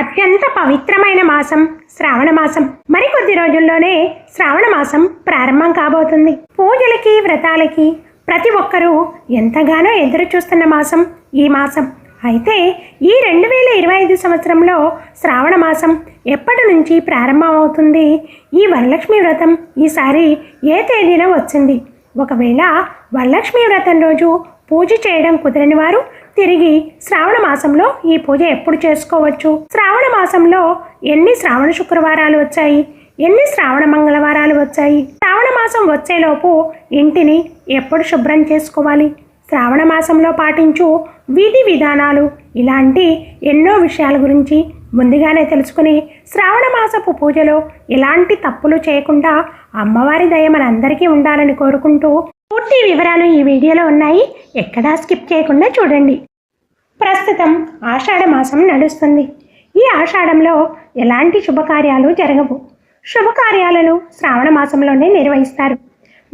అత్యంత పవిత్రమైన మాసం శ్రావణ మాసం. మరికొద్ది రోజుల్లోనే శ్రావణ మాసం ప్రారంభం కాబోతుంది. పూజలకి వ్రతాలకి ప్రతి ఒక్కరూ ఎంతగానో ఎదురు చూస్తున్న మాసం ఈ మాసం. అయితే ఈ రెండు వేల ఇరవై ఐదు సంవత్సరంలో శ్రావణ మాసం ఎప్పటి నుంచి ప్రారంభమవుతుంది? ఈ వరలక్ష్మి వ్రతం ఈసారి ఏ తేదీన వచ్చింది? ఒకవేళ వరలక్ష్మి వ్రతం రోజు పూజ చేయడం కుదరని వారు తిరిగి శ్రావణ మాసంలో ఈ పూజ ఎప్పుడు చేసుకోవచ్చు? శ్రావణ మాసంలో ఎన్ని శ్రావణ శుక్రవారాలు వచ్చాయి? ఎన్ని శ్రావణ మంగళవారాలు వచ్చాయి? శ్రావణ మాసం వచ్చేలోపు ఇంటిని ఎప్పుడు శుభ్రం చేసుకోవాలి? శ్రావణ మాసంలో పాటించు విధి విధానాలు ఇలాంటి ఎన్నో విషయాల గురించి ముందుగానే తెలుసుకుని శ్రావణ మాసపు పూజలో ఎలాంటి తప్పులు చేయకుండా అమ్మవారి దయ మనందరికీ ఉండాలని కోరుకుంటూ పూర్తి వివరాలు ఈ వీడియోలో ఉన్నాయి. ఎక్కడా స్కిప్ చేయకుండా చూడండి. ప్రస్తుతం ఆషాఢ మాసం నడుస్తుంది. ఈ ఆషాఢంలో ఎలాంటి శుభకార్యాలు జరగవు. శుభకార్యాలను శ్రావణ మాసంలోనే నిర్వహిస్తారు.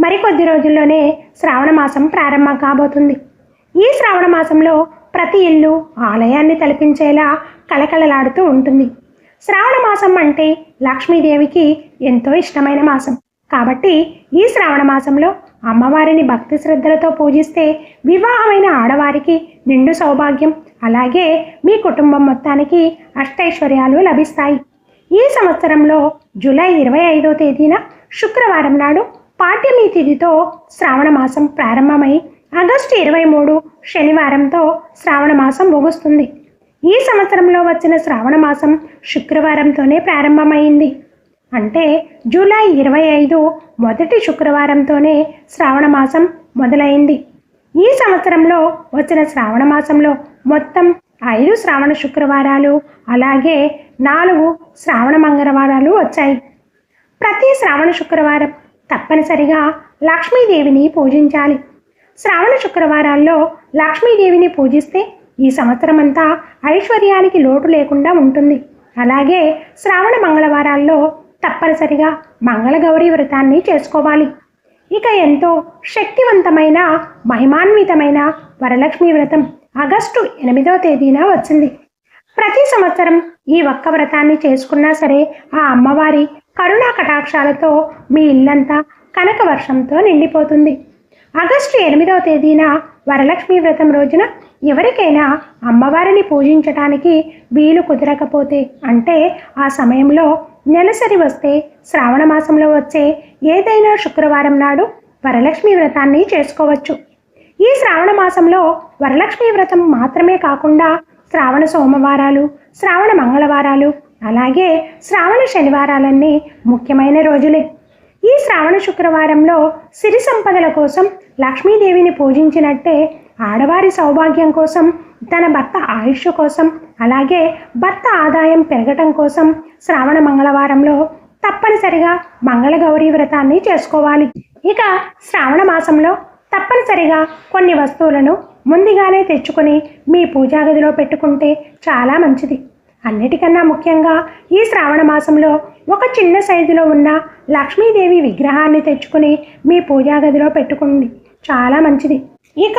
మరికొద్ది రోజుల్లోనే శ్రావణ మాసం ప్రారంభం కాబోతుంది. ఈ శ్రావణ మాసంలో ప్రతి ఇల్లు ఆలయాన్ని తలపించేలా కళకళలాడుతూ ఉంటుంది. శ్రావణ మాసం అంటే లక్ష్మీదేవికి ఎంతో ఇష్టమైన మాసం. కాబట్టి ఈ శ్రావణ మాసంలో అమ్మవారిని భక్తి శ్రద్ధలతో పూజిస్తే వివాహమైన ఆడవారికి నిండు సౌభాగ్యం అలాగే మీ కుటుంబం మొత్తానికి అష్టైశ్వర్యాలు లభిస్తాయి. ఈ సంవత్సరంలో జూలై ఇరవై ఐదో తేదీన శుక్రవారం నాడు పాడ్యమి తిథితో శ్రావణ మాసం ప్రారంభమై ఆగస్టు ఇరవై మూడు శనివారంతో శ్రావణ మాసం ముగుస్తుంది. ఈ సంవత్సరంలో వచ్చిన శ్రావణ మాసం శుక్రవారంతోనే ప్రారంభమైంది. అంటే జూలై ఇరవై ఐదు మొదటి శుక్రవారంతోనే శ్రావణ మాసం మొదలైంది. ఈ సంవత్సరంలో వచ్చిన శ్రావణ మాసంలో మొత్తం ఐదు శ్రావణ శుక్రవారాలు అలాగే నాలుగు శ్రావణ మంగళవారాలు వచ్చాయి. ప్రతి శ్రావణ శుక్రవారం తప్పనిసరిగా లక్ష్మీదేవిని పూజించాలి. శ్రావణ శుక్రవారాల్లో లక్ష్మీదేవిని పూజిస్తే ఈ సంవత్సరం అంతా ఐశ్వర్యానికి లోటు లేకుండా ఉంటుంది. అలాగే శ్రావణ మంగళవారాల్లో తప్పనిసరిగా మంగళగౌరి వ్రతాన్ని చేసుకోవాలి. ఇక ఎంతో శక్తివంతమైన మహిమాన్వితమైన వరలక్ష్మి వ్రతం ఆగస్టు ఎనిమిదవ తేదీన వచ్చింది. ప్రతి సంవత్సరం ఈ ఒక్క వ్రతాన్ని చేసుకున్నా సరే ఆ అమ్మవారి కరుణా కటాక్షాలతో మీ ఇల్లంతా కనక వర్షంతో నిండిపోతుంది. ఆగస్టు ఎనిమిదవ తేదీన వరలక్ష్మి వ్రతం రోజున ఎవరికైనా అమ్మవారిని పూజించటానికి వీలు కుదరకపోతే అంటే ఆ సమయంలో నెలసరి వస్తే శ్రావణ మాసంలో వచ్చే ఏదైనా శుక్రవారం నాడు వరలక్ష్మి వ్రతాన్ని చేసుకోవచ్చు. ఈ శ్రావణ మాసంలో వరలక్ష్మి వ్రతం మాత్రమే కాకుండా శ్రావణ సోమవారాలు శ్రావణ మంగళవారాలు అలాగే శ్రావణ శనివారాలన్నీ ముఖ్యమైన రోజులే. ఈ శ్రావణ శుక్రవారంలో సిరి సంపదల కోసం లక్ష్మీదేవిని పూజించినట్టే ఆడవారి సౌభాగ్యం కోసం తన భర్త ఆయుష్ కోసం అలాగే భర్త ఆదాయం పెరగటం కోసం శ్రావణ మంగళవారంలో తప్పనిసరిగా మంగళగౌరీ వ్రతాన్ని చేసుకోవాలి. ఇక శ్రావణ మాసంలో తప్పనిసరిగా కొన్ని వస్తువులను ముందుగానే తెచ్చుకొని మీ పూజా గదిలో పెట్టుకుంటే చాలా మంచిది. అన్నిటికన్నా ముఖ్యంగా ఈ శ్రావణ మాసంలో ఒక చిన్న సైజులో ఉన్న లక్ష్మీదేవి విగ్రహాన్ని తెచ్చుకుని మీ పూజా గదిలో పెట్టుకోండి. చాలా మంచిది. ఇక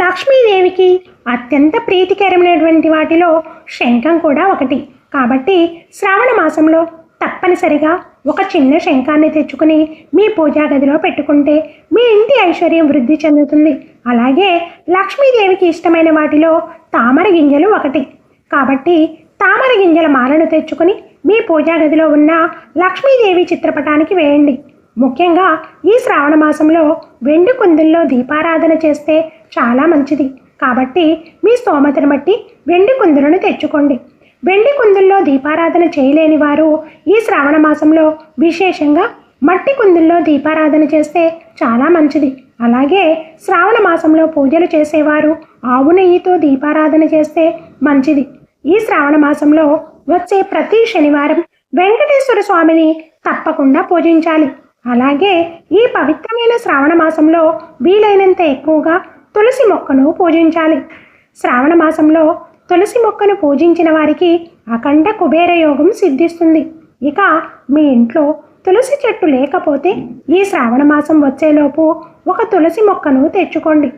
లక్ష్మీదేవికి అత్యంత ప్రీతికరమైనటువంటి వాటిలో శంఖం కూడా ఒకటి. కాబట్టి శ్రావణ మాసంలో తప్పనిసరిగా ఒక చిన్న శంఖాన్ని తెచ్చుకుని మీ పూజా గదిలో పెట్టుకుంటే మీ ఇంటి ఐశ్వర్యం వృద్ధి చెందుతుంది. అలాగే లక్ష్మీదేవికి ఇష్టమైన వాటిలో తామర గింజలు ఒకటి. కాబట్టి తామర గింజల మాలను తెచ్చుకుని మీ పూజా గదిలో ఉన్న లక్ష్మీదేవి చిత్రపటానికి వేయండి. ముఖ్యంగా ఈ శ్రావణ మాసంలో వెండి కుందుల్లో దీపారాధన చేస్తే చాలా మంచిది. కాబట్టి మీ స్తోమతను బట్టి వెండి కుందులను తెచ్చుకోండి. వెండి కుందుల్లో దీపారాధన చేయలేని వారు ఈ శ్రావణ మాసంలో విశేషంగా మట్టి కుందుల్లో దీపారాధన చేస్తే చాలా మంచిది. అలాగే శ్రావణ మాసంలో పూజలు చేసేవారు ఆవు నెయ్యితో దీపారాధన చేస్తే మంచిది. ఈ శ్రావణ మాసంలో వచ్చే ప్రతి శనివారం వెంకటేశ్వర స్వామిని తప్పకుండా పూజించాలి. అలాగే ఈ పవిత్రమైన శ్రావణ మాసంలో వీలైనంత ఎక్కువగా తులసి మొక్కను పూజించాలి. శ్రావణ మాసంలో తులసి మొక్కను పూజించిన వారికి అఖండ కుబేర యోగం సిద్ధిస్తుంది. ఇక మీ ఇంట్లో తులసి చెట్టు లేకపోతే ఈ శ్రావణ మాసం వచ్చేలోపు ఒక తులసి మొక్కను తెచ్చుకోండి.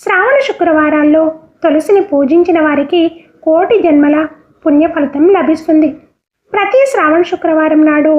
శ్రావణ శుక్రవారాల్లో తులసిని పూజించిన వారికి కోటి జన్మల పుణ్య ఫలితం లభిస్తుంది. ప్రతి శ్రావణ శుక్రవారం నాడు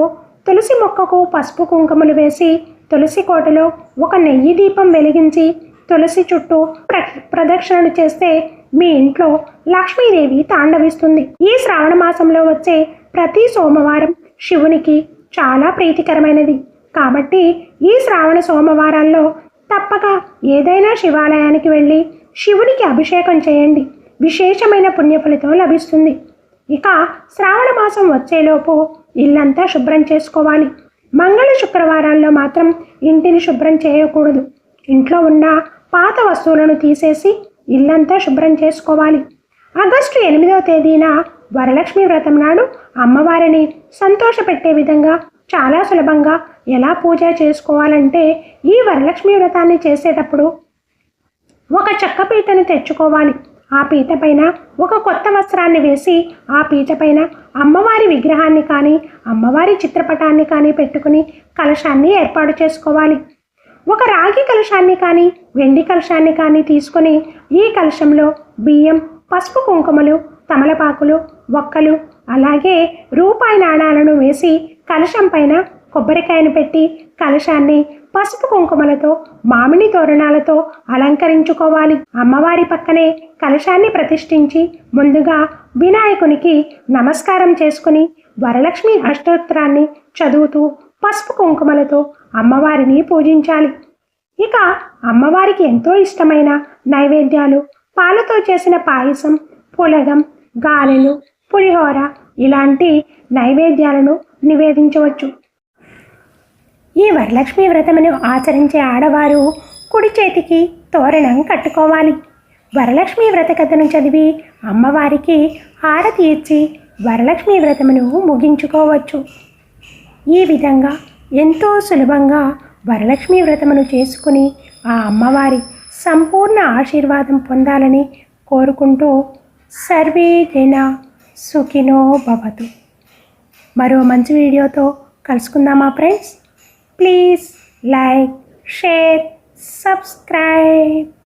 తులసి మొక్కకు పసుపు కుంకుమలు వేసి తులసి కోటలో ఒక నెయ్యి దీపం వెలిగించి తులసి చుట్టూ ప్ర ప్రదక్షిణలు చేస్తే మీ ఇంట్లో లక్ష్మీదేవి తాండవిస్తుంది. ఈ శ్రావణ మాసంలో వచ్చే ప్రతి సోమవారం శివునికి చాలా ప్రీతికరమైనది. కాబట్టి ఈ శ్రావణ సోమవారాల్లో తప్పక ఏదైనా శివాలయానికి వెళ్ళి శివునికి అభిషేకం చేయండి. విశేషమైన పుణ్యఫలితం లభిస్తుంది. ఇక శ్రావణ మాసం వచ్చేలోపు ఇల్లంతా శుభ్రం చేసుకోవాలి. మంగళ శుక్రవారాల్లో మాత్రం ఇంటిని శుభ్రం చేయకూడదు. ఇంట్లో ఉన్న పాత వస్తువులను తీసేసి ఇల్లంతా శుభ్రం చేసుకోవాలి. ఆగస్టు ఎనిమిదవ తేదీన వరలక్ష్మి వ్రతం నాడు అమ్మవారిని సంతోషపెట్టే విధంగా చాలా సులభంగా ఎలా పూజ చేసుకోవాలంటే ఈ వరలక్ష్మి వ్రతాన్ని చేసేటప్పుడు ఒక చెక్క పీటను తెచ్చుకోవాలి. ఆ పీట పైన ఒక కొత్త వస్త్రాన్ని వేసి ఆ పీట పైన అమ్మవారి విగ్రహాన్ని కానీ అమ్మవారి చిత్రపటాన్ని కానీ పెట్టుకుని కలశాన్ని ఏర్పాటు చేసుకోవాలి. ఒక రాగి కలశాన్ని కానీ వెండి కలశాన్ని కానీ తీసుకొని ఈ కలశంలో బియ్యం పసుపు కుంకుమలు తమలపాకులు ఒక్కలు అలాగే రూపాయి నాణాలను వేసి కలశం పైన కొబ్బరికాయను పెట్టి కలశాన్ని పసుపు కుంకుమలతో మామిడి తోరణాలతో అలంకరించుకోవాలి. అమ్మవారి పక్కనే కలశాన్ని ప్రతిష్ఠించి ముందుగా వినాయకునికి నమస్కారం చేసుకుని వరలక్ష్మి అష్టోత్తరాన్ని చదువుతూ పసుపు కుంకుమలతో అమ్మవారిని పూజించాలి. ఇక అమ్మవారికి ఎంతో ఇష్టమైన నైవేద్యాలు పాలతో చేసిన పాయసం పులగం గాలెలు పులిహోర ఇలాంటి నైవేద్యాలను నివేదించవచ్చు. ఈ వరలక్ష్మి వ్రతమును ఆచరించే ఆడవారు కుడి చేతికి తోరణం కట్టుకోవాలి. వరలక్ష్మి వ్రత కథను చదివి అమ్మవారికి హారతి ఇచ్చి వరలక్ష్మి వ్రతమును ముగించుకోవచ్చు. ఈ విధంగా ఎంతో సులభంగా వరలక్ష్మి వ్రతమును చేసుకుని ఆ అమ్మవారి సంపూర్ణ ఆశీర్వాదం పొందాలని కోరుకుంటూ సర్వే జన సుఖినో భవతు. మరో మంచి వీడియోతో కలుసుకుందామా friends? Please like share subscribe.